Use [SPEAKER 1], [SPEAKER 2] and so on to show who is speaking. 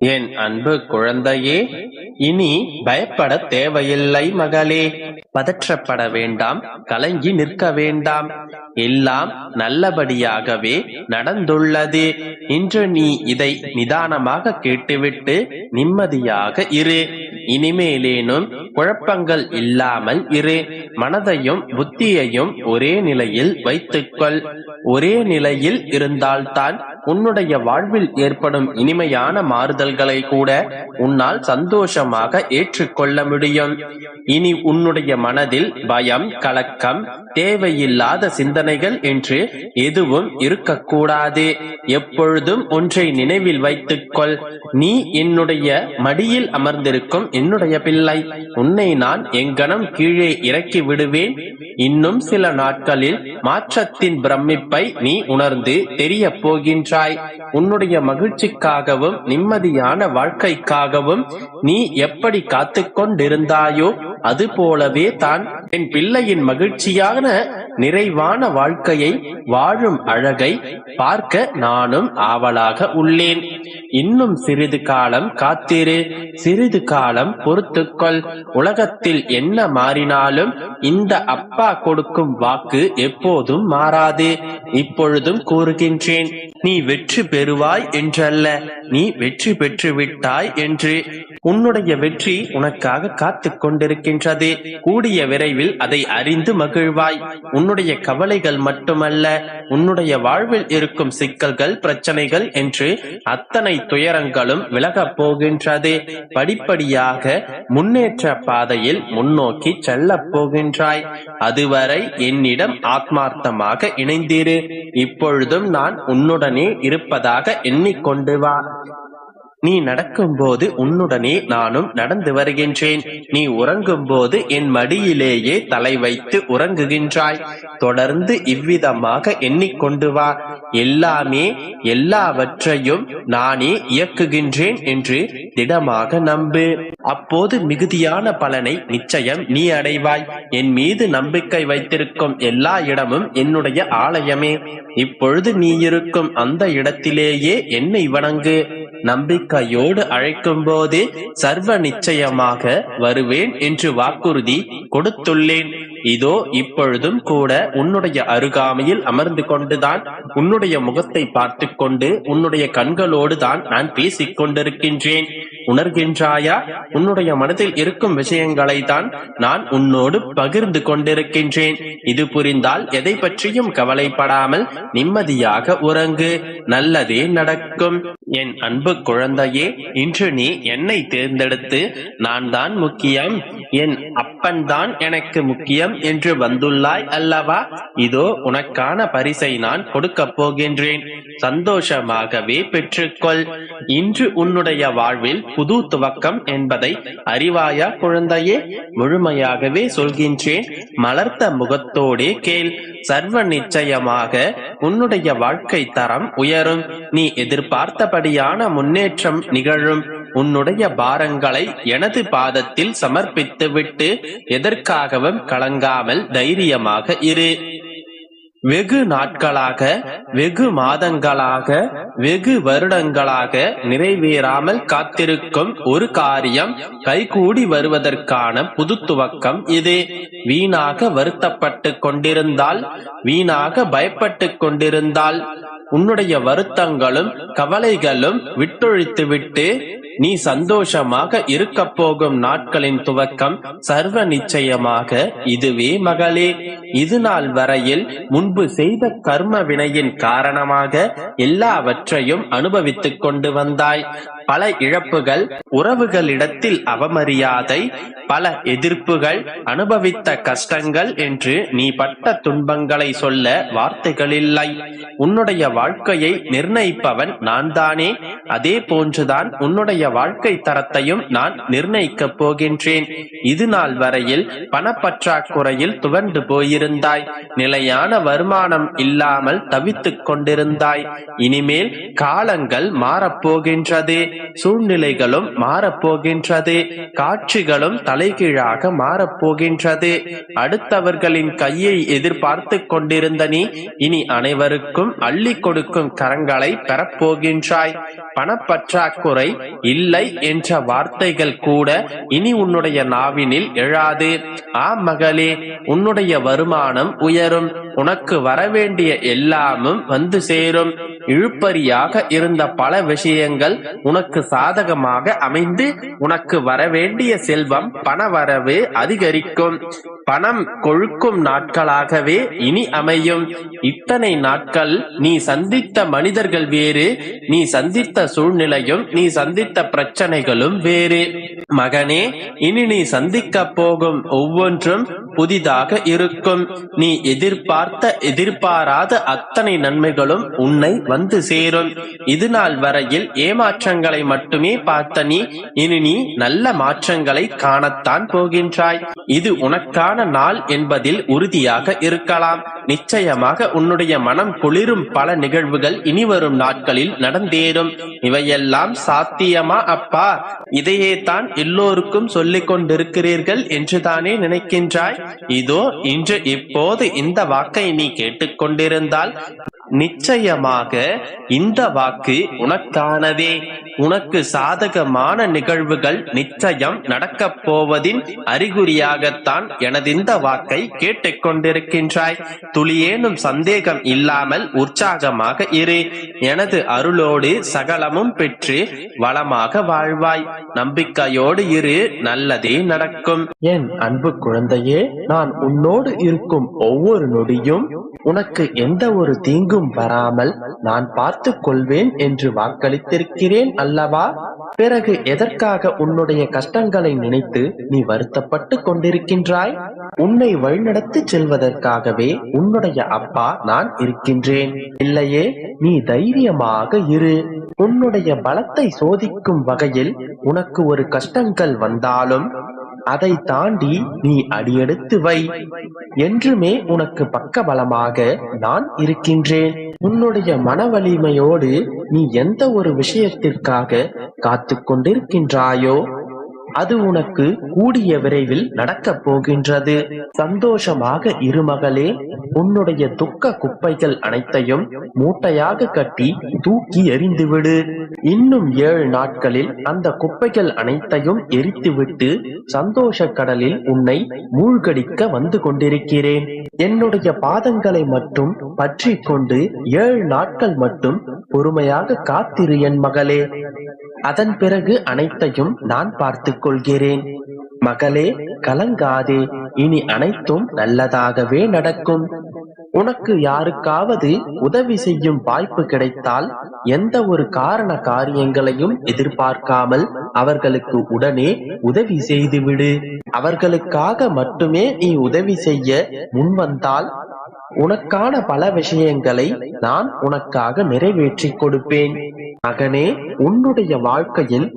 [SPEAKER 1] என் அன்பு குழந்தையே இனி பயப்பட தேவையில்லை மகளே. பதற்றப்பட வேண்டாம் கலங்கி நிற்க வேண்டாம். எல்லாம் நல்லபடியாகவே நடந்துள்ளது. இன்று நீ இதை நிதானமாக கேட்டுவிட்டு நிம்மதியாக இரு. இனிமேலேனும் குழப்பங்கள் இல்லாமல் இரு. மனதையும் புத்தியையும் ஒரே நிலையில் வைத்துக்கொள். ஒரே நிலையில் இருந்தால்தான் உன்னுடைய வாழ்வில் ஏற்படும் இனிமையான மாறுதல்களை கூட உன்னால் சந்தோஷமாக ஏற்றுக்கொள்ள முடியும். இனி உன்னுடைய மனதில் பயம் கலக்கம் தேவையில்லாத சிந்தனைகள் என்று எதுவும் இருக்கக்கூடாது. எப்பொழுதும் ஒன்றை நினைவில் வைத்துக்கொள். நீ என்னுடைய மடியில் அமர்ந்திருக்கும் என்னுடைய பிள்ளை. உன்னை நான் எங்கனம் கீழே இறக்கி விடுவேன். இன்னும் சில நாட்களில் மாற்றத்தின் பிரமிப்பை நீ உணர்ந்து தெரிய போகின்றாய். உன்னுடைய மகிழ்ச்சிக்காகவும் நிம்மதியான வாழ்க்கைக்காகவும் நீ எப்படி காத்துக் கொண்டிருந்தாயோ அது போலவே தான் என் பிள்ளையின் மகிழ்ச்சியான நிறைவான வாழ்க்கையை வாழும் அழகை பார்க்க நானும் ஆவலாக உள்ளேன். இன்னும் சிறிது காலம் காத்திரு சிறிது காலம் பொறுத்துக்கொள். உலகத்தில் என்ன மாறினாலும் இந்த அப்பா கொடுக்கும் வாக்கு எப்போதும் மாறாது. இப்பொழுதும் கூறுகின்றேன் நீ வெற்றி பெறுவாய் என்றல்ல நீ வெற்றி பெற்று விட்டாய் என்று. உன்னுடைய வெற்றி உனக்காக காத்துக் கொண்டிருக்கின்றது கூடிய விரைவில் அதை அறிந்து மகிழ்வாய். உன்னுடைய கவலைகள் மட்டுமல்ல உன்னுடைய வாழ்வில் இருக்கும் சிக்கல்கள் பிரச்சனைகள் என்று அத்தனை துயரங்களும் விலகப் போகின்றது. படிப்படியாக முன்னேற்ற பாதையில் முன்னோக்கி செல்லப் போகின்றாய். அதுவரை என்னிடம் ஆத்மார்த்தமாக இணைந்திரு. இப்பொழுதும் நான் உன்னுடனே இருப்பதாக எண்ணிக்கொண்டு வா. நீ நடக்கும்போது உன்னுடனே நானும் நடந்து வருகின்றேன். நீ உறங்கும்போது என் மடியிலேயே தலை வைத்து உறங்குகின்றாய். தொடர்ந்து இவ்விதமாக எண்ணிக்கொண்டு வா. எல்லாமே எல்லாவற்றையும் நானே இயக்குகின்றேன் என்று திடமாக நம்பு. அப்போது மிகுதியான பலனை நிச்சயம் நீ அடைவாய். என் மீது நம்பிக்கை வைத்திருக்கும் எல்லா இடமும் என்னுடைய ஆலயமே. இப்பொழுது நீ இருக்கும் அந்த இடத்திலேயே என்னை வணங்கு. நம்பிக்கையோடு அழைக்கும் போது சர்வ நிச்சயமாக வருவேன் என்று வாக்குறுதி கொடுத்துள்ளேன். இதோ இப்பொழுதும் கூட உன்னுடைய அருகாமையில் அமர்ந்து கொண்டுதான் உன்னுடைய முகத்தை பார்த்து கொண்டு உன்னுடைய கண்களோடு தான் நான் பேசிக் கொண்டிருக்கின்றேன் உணர்கின்றாயா? உன்னுடைய மனதில் இருக்கும் விஷயங்களை தான் நான் உன்னோடு பகிர்ந்து கொண்டிருக்கின்றேன். இது புரிந்தால் எதை பற்றியும் கவலைப்படாமல் நிம்மதியாக உறங்கு. நல்லதே நடக்கும். என் அன்பு குழந்தையே இன்று நீ என்னை தேர்ந்தெடுத்து நான் தான் முக்கியம். என் அப்பன் தான் எனக்கு முக்கியம் என்று வந்துள்ளாய் அல்லவா? இதோ உனக்கான பரிசை நான் கொடுக்கப் போகின்றேன். சந்தோஷமாகவே பெற்றுக்கொள். இன்று உன்னுடைய வாழ்வில் புது துவக்கம் என்பதை அறிவாயா குழந்தையே? முழுமையாகவே சொல்கின்றேன். மலர்த்த முகத்தோடே கேள். சர்வ நிச்சயமாக உன்னுடைய வாழ்க்கை தரம் உயரும். நீ எதிர்பார்த்தபடியான முன்னேற்றம் நிகழும். உன்னுடைய பாரங்களை எனது பாதத்தில் சமர்ப்பித்துவிட்டு எதற்காகவும் கலங்காமல் தைரியமாக இரு. வெகு நாட்களாக வெகு மாதங்களாக வெகு வருடங்களாக நிறைவேறாமல் காத்திருக்கும் ஒரு காரியம் கைகூடி வருவதற்கான புது துவக்கம் இது. வீணாக வருத்தப்பட்டு கொண்டிருந்தால் வீணாக பயப்பட்டு கொண்டிருந்தால் உன்னுடைய வருத்தங்களும் கவலைகளும் விட்டொழித்துவிட்டு நீ சந்தோஷமாக இருக்க போகும் நாட்களின் துவக்கம் சர்வ நிச்சயமாக இதுவே மகளே. இது நாள் வரையில் முன்பு செய்த கர்ம வினையின் காரணமாக எல்லாவற்றையும் அனுபவித்துக் கொண்டு வந்தாய். பல இழப்புகள் உறவுகளிடத்தில் அவமரியாதை பல எதிர்ப்புகள் அனுபவித்த கஷ்டங்கள் என்று நீ பட்ட துன்பங்களை சொல்ல வார்த்தைகள் இல்லை உன்னுடைய வாழ்க்கையை நிர்ணயிப்பவன் நான் தானே அதே போன்றுதான் உன்னுடைய வாழ்க்கை தரத்தையும் நான் நிர்ணயிக்கப் போகின்றேன். இது நாள் வரையில் பணப்பற்றாக்குறையில் துவண்டு போயிருந்தாய். நிலையான வருமானம் இல்லாமல் தவித்துக் கொண்டிருந்தாய். இனிமேல் காலங்கள் மாறப்போகின்றது. சூழ்நிலைகளும் மாறப்போகின்றது. காட்சிகளும் தலைகீழாக மாறப்போகின்றது. அடுத்தவர்களின் கையை எதிர்பார்த்து கொண்டிருந்த நீ இனி அனைவருக்கும் அள்ளி கொடுக்கும் கரங்களை பெறப்போகின்றாய். பணப்பற்றாக்குறை இல்லை என்ற வார்த்தைகள் கூட இனி உன்னுடைய நாவினில் எழாது. ஆ மகளே உன்னுடைய வருமானம் உயரும். உனக்கு வரவேண்டிய எல்லாமும் வந்து சேரும். இழுப்பறியாக இருந்த பல விஷயங்கள் உனக்கு சாதகமாக அமைந்து உனக்கு வரவேண்டிய செல்வம் பணவரவு அதிகரிக்கும். பணம் கொழுக்கும் நாட்களாகவே இனி அமையும். இத்தனை நாட்கள் நீ சந்தித்த மனிதர்கள் வேறு நீ சந்தித்த சூழ்நிலையும் நீ சந்தித்த பிரச்சனைகளும் வேறு. மகனே இனி நீ சந்திக்க போகும் ஒவ்வொன்றும் புதிதாக இருக்கும். நீ எதிர்பார்த்த எதிர்பாராத அத்தனை நன்மைகளும் உன்னை வந்து சேரும். இது நாள் வரையில் ஏமாற்றங்களை மட்டுமே பார்த்த நீ இனி நீ நல்ல மாற்றங்களை காணத்தான் போகின்றாய். இது உனக்கான நாள் என்பதில் உறுதியாக இருக்கலாம். நிச்சயமாக உன்னுடைய மனம் குளிரும் பல நிகழ்வுகள் இனி வரும் நாட்களில் நடந்தேறும். இவையெல்லாம் சாத்தியமா அப்பா? இதையே தான் எல்லோருக்கும் சொல்லிக் கொண்டிருக்கிறீர்கள் என்றுதானே நினைக்கின்றாய்? இதோ இன்று இப்போது இந்த வாக்கை நீ கேட்டுக்கொண்டிருந்தால் நிச்சயமாக இந்த வாக்கு உனக்கானதே. உனக்கு சாதகமான நிகழ்வுகள் நிச்சயம் நடக்கப் போவதின் அறிகுறியாகத்தான் எனது இந்த வாக்கை கேட்டுக்கொண்டிருக்கின்றாய் துளியேனும் சந்தேகம் இல்லாமல் உற்சாகமாக இரு. எனது அருளோடு சகலமும் பெற்று வளமாக வாழ்வாய். நம்பிக்கையோடு இரு நல்லதே நடக்கும். என் அன்பு குழந்தையே நான் உன்னோடு இருக்கும் ஒவ்வொரு நொடியும் உனக்கு எந்த ஒரு தீங்கும் வராமல் நான் பார்த்து கொள்வேன் என்று வாக்களித்திருக்கிறேன் அல்லவா? பிறகு எதற்காக உன்னுடைய கஷ்டங்களை நினைத்து நீ வருத்தப்பட்டு கொண்டிருக்கின்றாய்? உன்னை வழிநடத்தி செல்வதற்காகவே உன்னுடைய அப்பா நான் இருக்கின்றேன். இல்லையே நீ தைரியமாக இரு. உன்னுடைய பலத்தை சோதிக்கும் வகையில் உனக்கு ஒரு கஷ்டங்கள் வந்தாலும் அதை தாண்டி நீ அடியெடுத்து வை. என்றுமே உனக்கு பக்கபலமாக நான் இருக்கின்றேன். உன்னுடைய மன வலிமையோடு நீ எந்த ஒரு விஷயத்திற்காக காத்து கொண்டிருக்கின்றாயோ அது உனக்கு கூடிய விரைவில் நடக்கப் போகின்றது. சந்தோஷமாக இருமகளே உன்னுடைய துக்க குப்பைகள் அனைத்தையும் மூட்டையாக கட்டி தூக்கி எறிந்துவிடு. இன்னும் ஏழு நாட்களில் அந்த குப்பைகள் அனைத்தையும் எரித்துவிட்டு சந்தோஷ கடலில் உன்னை மூழ்கடிக்க வந்து கொண்டிருக்கிறேன். என்னுடைய பாதங்களை மட்டும் பற்றி கொண்டு ஏழு நாட்கள் மட்டும் பொறுமையாக காத்திரு என் மகளே. அதன் பிறகு அனைத்தையும் நான் பார்த்துக் கொள்கிறேன். மகளே கலங்காதே. இனி அனைத்தும் நல்லதாகவே நடக்கும். உனக்கு யாருக்காவது உதவி செய்யும் வாய்ப்பு கிடைத்தால் எந்த ஒரு காரண காரியங்களையும் எதிர்பார்க்காமல் அவர்களுக்கு உடனே உதவி செய்துவிடு. அவர்களுக்காக மட்டுமே நீ உதவி செய்ய முன்வந்தால் உனக்கான பல விஷயங்களை நான் உனக்காக நிறைவேற்றி கொடுப்பேன். மகனே உன்னுடைய வாழ்க்கையில்